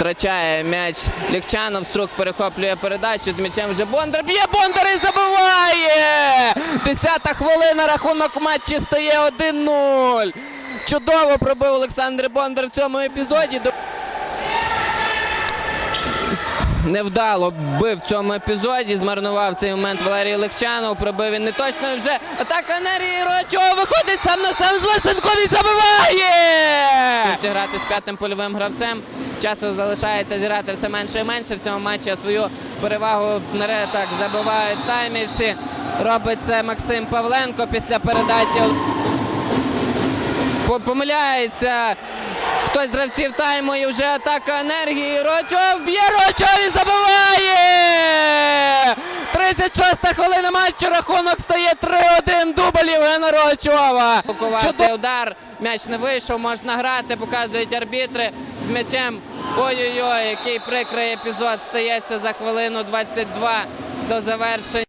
Втрачає м'яч Лікчанов, Струк перехоплює передачу. З м'ячем вже Бондар. Б'є Бондар і забиває! Десята хвилина, рахунок матчі стає 1-0. Чудово пробив Олександр Бондар в цьому епізоді. Невдало бив в цьому епізоді. Змарнував цей момент Валерій Легчанов. Пробив він не точно. Вже атака енергії Рочова виходить сам на сам з Лисенком і забиває! Грати з п'ятим польовим гравцем. Часу залишається зіграти все менше і менше. В цьому матчі свою перевагу так забивають таймівці. Робить це Максим Павленко після передачі. Помиляється хтось з гравців тайму і вже атака енергії. Рочов б'є Рочов! 36-та хвилина матчу. Рахунок стає 3-1. Дубль Євгена Рочова. Чудовий удар. М'яч не вийшов, можна грати, показують арбітри з м'ячем. Ой-ой-ой, який прикрий епізод стається за хвилину 22 до завершення.